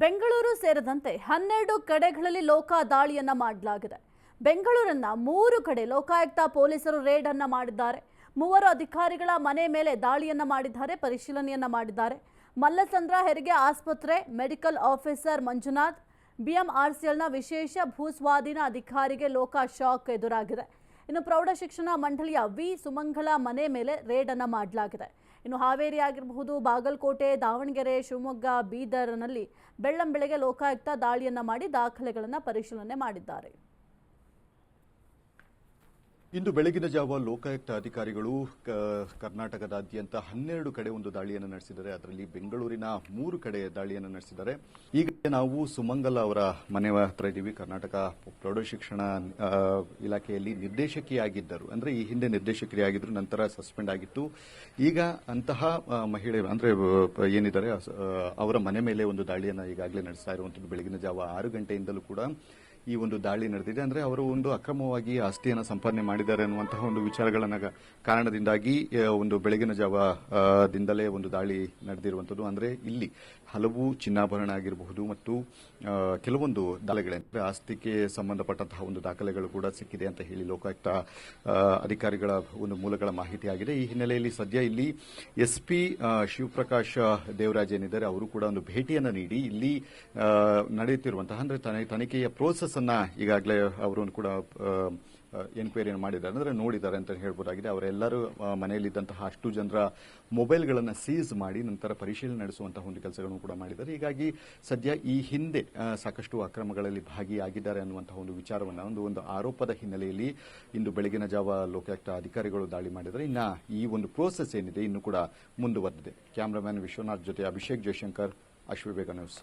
ಬೆಂಗಳೂರು ಸೇರಿದಂತೆ ಹನ್ನೆರಡು ಕಡೆಗಳಲ್ಲಿ ಲೋಕ ದಾಳಿಯನ್ನ ಮಾಡಲಾಗಿದೆ. ಬೆಂಗಳೂರನ್ನ ಮೂರು ಕಡೆ ಲೋಕಾಯುಕ್ತ ಪೊಲೀಸರು ರೇಡ್ ಅನ್ನ ಮಾಡಿದ್ದಾರೆ. ಮೂವರು ಅಧಿಕಾರಿಗಳ ಮನೆ ಮೇಲೆ ದಾಳಿಯನ್ನ ಮಾಡಿದ್ದಾರೆ, ಪರಿಶೀಲನೆಯನ್ನ ಮಾಡಿದ್ದಾರೆ. ಮಲ್ಲಸಂದ್ರ ಹೆರಿಗೆ ಆಸ್ಪತ್ರೆ, ಮೆಡಿಕಲ್ ಆಫೀಸರ್ ಮಂಜುನಾಥ್, ಬಿಎಂಆರ್ಸಿಎಲ್ನ ವಿಶೇಷ ಭೂಸ್ವಾಧೀನ ಅಧಿಕಾರಿಗೆ ಲೋಕ ಶಾಕ್ ಎದುರಾಗಿದೆ. ಇನ್ನು ಪ್ರೌಢಶಿಕ್ಷಣ ಮಂಡಳಿಯ ವಿ ಸುಮಂಗಲ ಮನೆ ಮೇಲೆ ರೇಡ್ ಅನ್ನ ಮಾಡಲಾಗಿದೆ. ಇನ್ನು ಹಾವೇರಿ ಆಗಿರಬಹುದು, ಬಾಗಲಕೋಟೆ, ದಾವಣಗೆರೆ, ಶಿವಮೊಗ್ಗ, ಬೀದರ್ನಲ್ಲಿ ಬೆಳ್ಳಂ ಬೆಳಗ್ಗೆ ಲೋಕಾಯುಕ್ತ ದಾಳಿಯನ್ನು ಮಾಡಿ ದಾಖಲೆಗಳನ್ನು ಪರಿಶೀಲನೆ ಮಾಡಿದ್ದಾರೆ. ಇಂದು ಬೆಳಗಿನ ಜಾವ ಲೋಕಾಯುಕ್ತ ಅಧಿಕಾರಿಗಳು ಕರ್ನಾಟಕದಾದ್ಯಂತ ಹನ್ನೆರಡು ಕಡೆ ಒಂದು ದಾಳಿಯನ್ನು ನಡೆಸಿದ್ದಾರೆ. ಅದರಲ್ಲಿ ಬೆಂಗಳೂರಿನ ಮೂರು ಕಡೆ ದಾಳಿಯನ್ನು ನಡೆಸಿದ್ದಾರೆ. ಈಗ ನಾವು ಸುಮಂಗಲ ಅವರ ಮನೆ ಹತ್ರ ಇದ್ದೀವಿ. ಕರ್ನಾಟಕ ಪ್ರೌಢಶಿಕ್ಷಣ ಶಿಕ್ಷಣ ಇಲಾಖೆಯಲ್ಲಿ ನಿರ್ದೇಶಕಿಯಾಗಿದ್ದರು. ಅಂದ್ರೆ ಈ ಹಿಂದೆ ನಿರ್ದೇಶಕಿಯಾಗಿದ್ದರು ನಂತರ ಸಸ್ಪೆಂಡ್ ಆಗಿತ್ತು. ಈಗ ಅಂತಹ ಮಹಿಳೆ ಅಂದ್ರೆ ಏನಿದ್ದಾರೆ ಅವರ ಮನೆ ಮೇಲೆ ಒಂದು ದಾಳಿಯನ್ನು ಈಗಾಗಲೇ ನಡೆಸ್ತಾ ಇರುವಂತದ್ದು ಬೆಳಗಿನ ಜಾವ ಆರು ಗಂಟೆಯಿಂದಲೂ ಕೂಡ ಈ ಒಂದು ದಾಳಿ ನಡೆದಿದೆ. ಅಂದ್ರೆ ಅವರು ಒಂದು ಅಕ್ರಮವಾಗಿ ಆಸ್ತಿಯನ್ನು ಸಂಪಾದನೆ ಮಾಡಿದ್ದಾರೆ ಅನ್ನುವಂತಹ ಒಂದು ವಿಚಾರಗಳನ್ನ ಕಾರಣದಿಂದಾಗಿ ಒಂದು ಬೆಳಗಿನ ಜಾವದಿಂದಲೇ ದಿಂದಲೇ ಒಂದು ದಾಳಿ ನಡೆದಿರುವಂತದ್ದು ಅಂದ್ರೆ ಇಲ್ಲಿ ಹಲವು ಚಿನ್ನಾಭರಣ ಆಗಿರಬಹುದು ಮತ್ತು ಕೆಲವೊಂದು ದಾಖಲೆಗಳಂದ್ರೆ ಆಸ್ತಿಗೆ ಸಂಬಂಧಪಟ್ಟಂತಹ ಒಂದು ದಾಖಲೆಗಳು ಕೂಡ ಸಿಕ್ಕಿದೆ ಅಂತ ಹೇಳಿ ಲೋಕಾಯುಕ್ತ ಅಧಿಕಾರಿಗಳ ಒಂದು ಮೂಲಗಳ ಮಾಹಿತಿ ಆಗಿದೆ. ಈ ಹಿನ್ನೆಲೆಯಲ್ಲಿ ಸದ್ಯ ಇಲ್ಲಿ ಎಸ್ಪಿ ಶಿವಪ್ರಕಾಶ್ ದೇವರಾಜ್ ಏನಿದ್ದಾರೆ, ಅವರು ಕೂಡ ಒಂದು ಭೇಟಿಯನ್ನು ನೀಡಿ ಇಲ್ಲಿ ನಡೆಯುತ್ತಿರುವಂತಹ, ಅಂದ್ರೆ ತನಿ- ತನಿಖೆಯ ಪ್ರೋಸೆಸ್ ಅನ್ನ ಈಗಾಗಲೇ ಅವರು ಕೂಡ ಎನ್ಕ್ವೈರಿ ಮಾಡಿದ್ದಾರೆ. ಅಂದ್ರೆ ನೋಡಿದ್ದಾರೆ ಅಂತ ಹೇಳ್ಬೋದಾಗಿದೆ. ಅವರೆಲ್ಲರೂ ಮನೆಯಲ್ಲಿದ್ದಂತಹ ಅಷ್ಟು ಜನರ ಮೊಬೈಲ್ಗಳನ್ನು ಸೀಸ್ ಮಾಡಿ ನಂತರ ಪರಿಶೀಲನೆ ನಡೆಸುವಂತಹ ಒಂದು ಕೆಲಸಗಳನ್ನು ಕೂಡ ಮಾಡಿದ್ದಾರೆ. ಹೀಗಾಗಿ ಸದ್ಯ ಈ ಹಿಂದೆ ಸಾಕಷ್ಟು ಅಕ್ರಮಗಳಲ್ಲಿ ಭಾಗಿಯಾಗಿದ್ದಾರೆ ಅನ್ನುವಂತಹ ಒಂದು ವಿಚಾರವನ್ನು, ಒಂದು ಒಂದು ಆರೋಪದ ಹಿನ್ನೆಲೆಯಲ್ಲಿ ಇಂದು ಬೆಳಗಿನ ಜಾವ ಲೋಕಾಯುಕ್ತ ಅಧಿಕಾರಿಗಳು ದಾಳಿ ಮಾಡಿದ್ದಾರೆ. ಇನ್ನು ಈ ಒಂದು ಪ್ರೋಸೆಸ್ ಏನಿದೆ, ಇನ್ನು ಕೂಡ ಮುಂದುವರೆದಿದೆ. ಕ್ಯಾಮರಾಮ್ಯಾನ್ ವಿಶ್ವನಾಥ್ ಜೊತೆ ಅಭಿಷೇಕ್ ಜಯಶಂಕರ್ ಅಶ್ವಿಬೇಗ ನ್ಯೂಸ್.